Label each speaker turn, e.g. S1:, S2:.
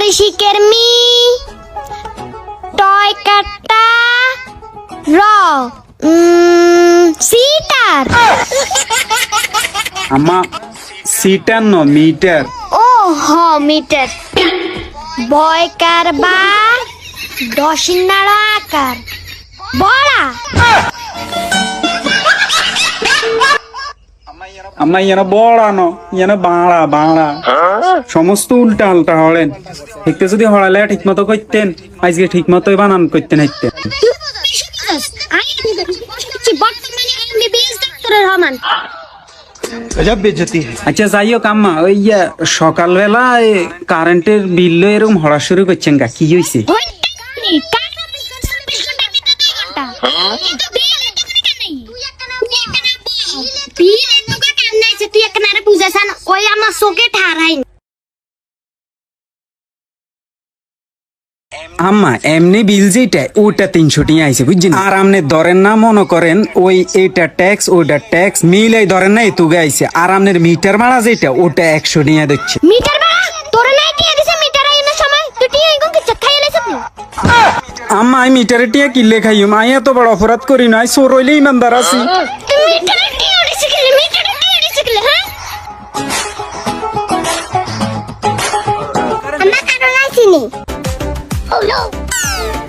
S1: মরিশিকের me. Toy কাটা র seater.
S2: আম্মা সিটার ন মিটার।
S1: ও হ মিটার বয়কার বা দশিনাড় আকার। বড়া
S2: আম্মা ইয়ানো বড়ানো ইয়ানো বাড়া বাড়া। সমস্ত উল্টা আলটা হরেন ঠিকতে যদি হড়ালে ঠিক মতো করতেন আজকে ঠিক মতোই বানান করতেন হাইতেন আচ্ছা যাই হোক আম্মা, ওই সকালবেলা কারেন্টের বিল এরকম হড়া শুরু করছেন গা, কি হয়েছে
S1: তুই একটা মেরে ওই আমার চোখে ঠারাইনি
S2: আম্মা এমনি বিল যেটা ওটা তিনশো টিয়া আইছে বুঝছেন? আর আপনি ধরেন না মনে করেন ওই এটা ট্যাক্স ওটা ট্যাক্স মিলাই ধরেন না এতুগে আইছে। আর আপনার মিটার ভাড়া যেটা ওটা একশো টিয়া দিচ্ছে।
S1: মিটার ভাড়া? তোর নাই টিয়া দিছে মিটার আইনের সময়। তুই টিয়া ইগুন কি খাই লাইছ
S2: আম্মা আমি মিটারে টিয়া কিনলে খাইম আমি এত বড় অপরাধ করি নাই চোর হইলে ইমানদার আছি।
S1: মিটারে টিয়া দিছে গেলে মিটারে টিয়া দিছে গেলে হ্যাঁ? আমরা কারণ আইছিনি Oh no!